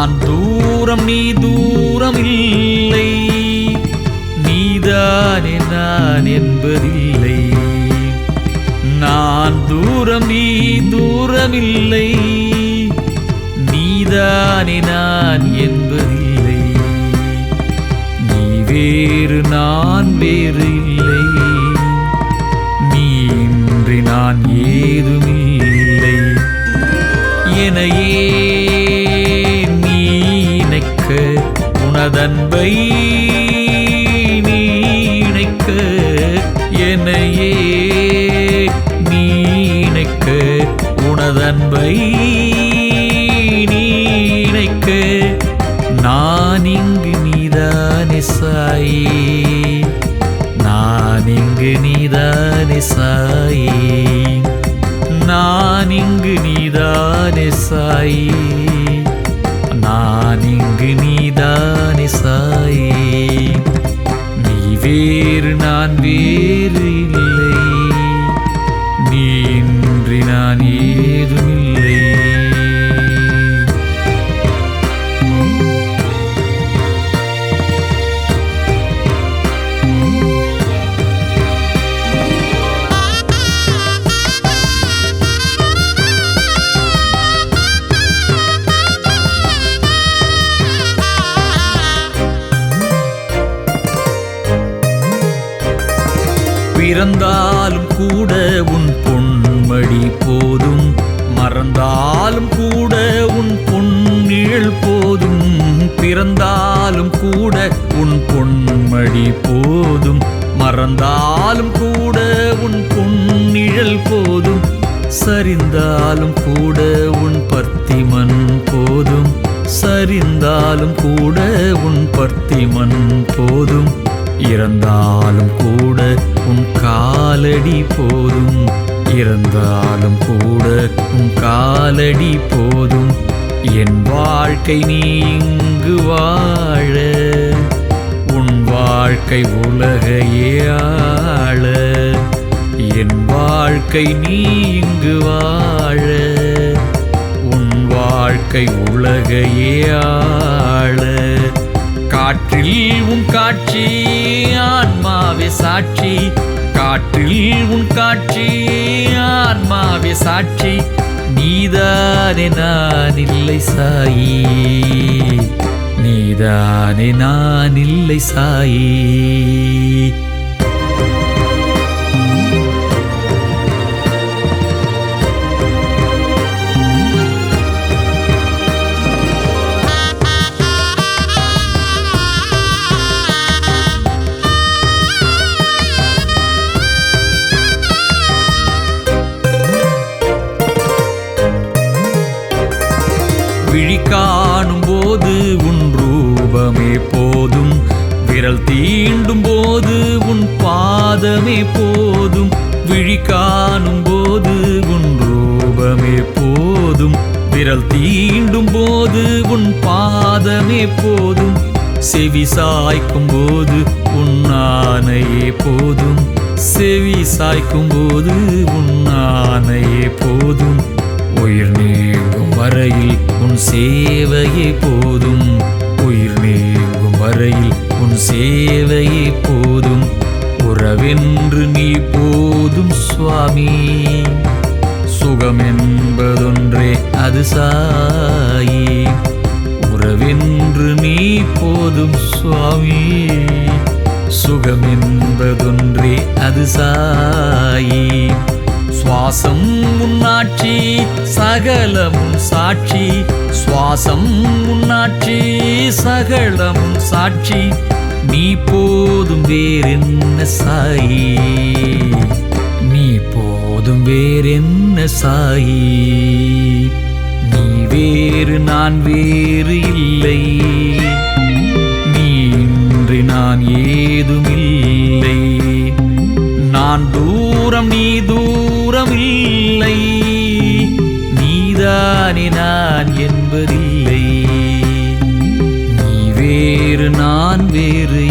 நான் தூரம் நீ தூரம் இல்லை. நீதானே நான் என்பதில்லை. நான் தூரம் நீ தூரமில்லை நீதானே நான் என்பதில்லை. நீ வேறு நான் வேறு இல்லை. நீ இன்றி நான் ஏதும் உனதன்பை நீ இணைக்க எனையே நீ இணைக்க. உனதன்பை நீ இணைக்க. நான் இங்கு நீதானே சாயே. நான் இங்கு நீதானே சாயே. நான் இங்கு நீதானே சாயே. பிறந்தாலும் கூட உன் பொன்மடி போதும். மறந்தாலும் கூட உன் பொன்னிழல் போதும். பிறந்தாலும் கூட உன் பொன்மடி போதும். மறந்தாலும் கூட உன் பொன்னிழல் போதும். சரிந்தாலும் கூட உன் பத்திமன் போதும். சரிந்தாலும் கூட உன் பத்திமன் போதும். இறந்தாலும் கூட காலடி போதும். இறந்தாலும் கூட உன் காலடி போதும். என் வாழ்க்கை நீ இங்கு வாழ. உன் வாழ்க்கை உலகையே ஆள என் வாழ்க்கை நீ இங்கு வாழ. உன் வாழ்க்கை உலகையே ஆள காற்றில் உன் காட்சி ஆன்மாவே சாட்சி. காற்றில் உன் காட்சி ஆன்மாவே சாட்சி. நீதானே நான் இல்லை சாயி. நீதானே நான் இல்லை சாயி. விழி காணும் போது உன் ரூபமே போதும். விரல் தீண்டும் போது உன் பாதமே போதும். விழி காணும் போது உன் ரூபமே போதும். விரல் தீண்டும் போது உன் பாதமே போதும். செவி சாய்க்கும் போது உன்னானையே போதும். செவி சாய்க்கும் போது உன்னானையே போதும். உயிர் நீங்கும் வரையில் உன் சேவையே போதும். உயிர் நீங்கும் வரையில் உன் சேவையே போதும். உறவென்று நீ போதும் சுவாமி. சுகம் என்பதொன்றே அது சாயி. உறவென்று நீ போதும் சுவாமி. சுகம் என்பதொன்றே அது சாயி. சுவாசம் முன்னாட்சி சகலம் சாட்சி. சுவாசம் முன்னாட்சி சகலம் சாட்சி. நீ போதும் வேறென்ன சாயி? நீ போதும் வேறென்ன சாயி? நீ வேறு நான் வேறு இல்லை. நீ இன்று நான் ஏதுமில்லை நான் தூரம் நீ தூரம். இல்லை நீதானே நான் என்பதில்லை. நீ வேறு நான் வேறு